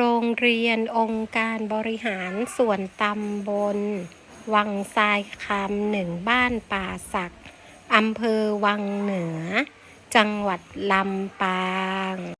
โรงเรียนองค์การบริหารส่วนตำบล วังทรายคำหนึ่งบ้านป่าศักอำเภอวังเหนือ จังหวัดลำปาง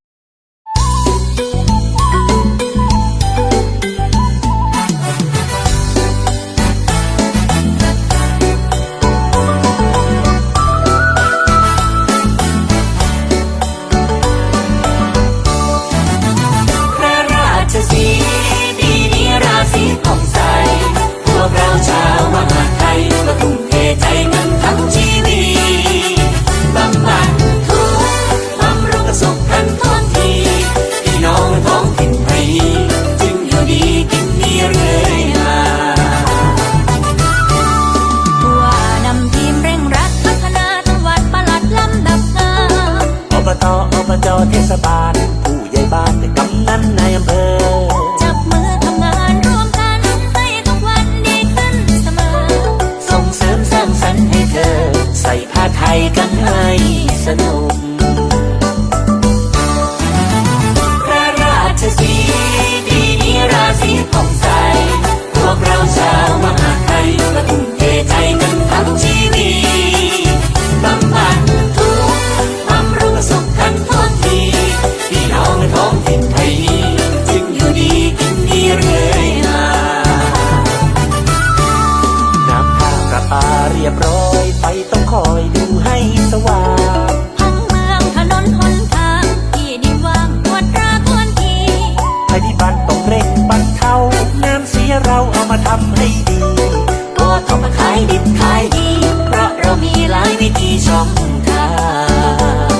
ชาวมหาไทยก็ทุ่มเทใจกันทั้งชีวิตบำบัดทุกข์บำรุงสุขกันทุกทีพี่น้องท้องถิ่นไทยนี้จึงอยู่ดีกินดีเรื่อยมาน้ำท่าประปาเรียบร้อยไฟต้องคอยดูใเสียเราเอามาทำให้ดีโอทำมาขายดิบขายดี เพราะเรามีหลายวิธีช่องทาง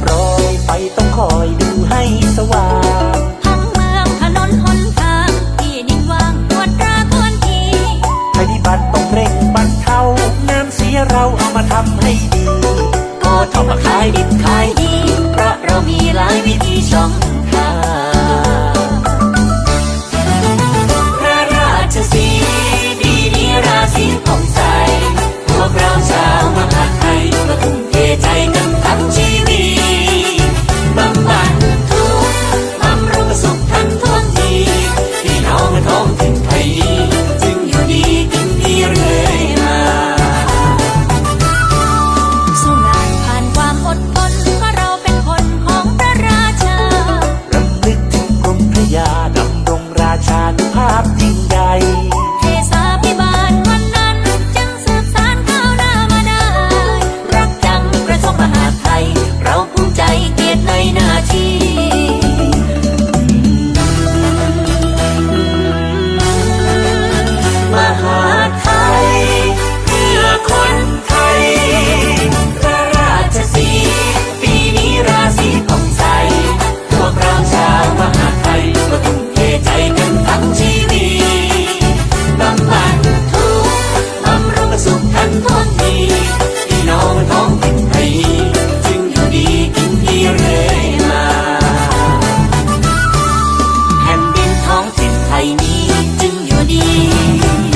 บร้อย ไฟต้องคอยดูให้สว่างทั้งเมืองถนนหนทางที่นิ่งว่างตรวจตราควรทีภัยพิบัติต้องเร่งบรรเทาน้ำเสียเราเอามาทำให้ดีก็ทำมาขายดิบขายดี เพราะเรามีหลายวิธีช่อง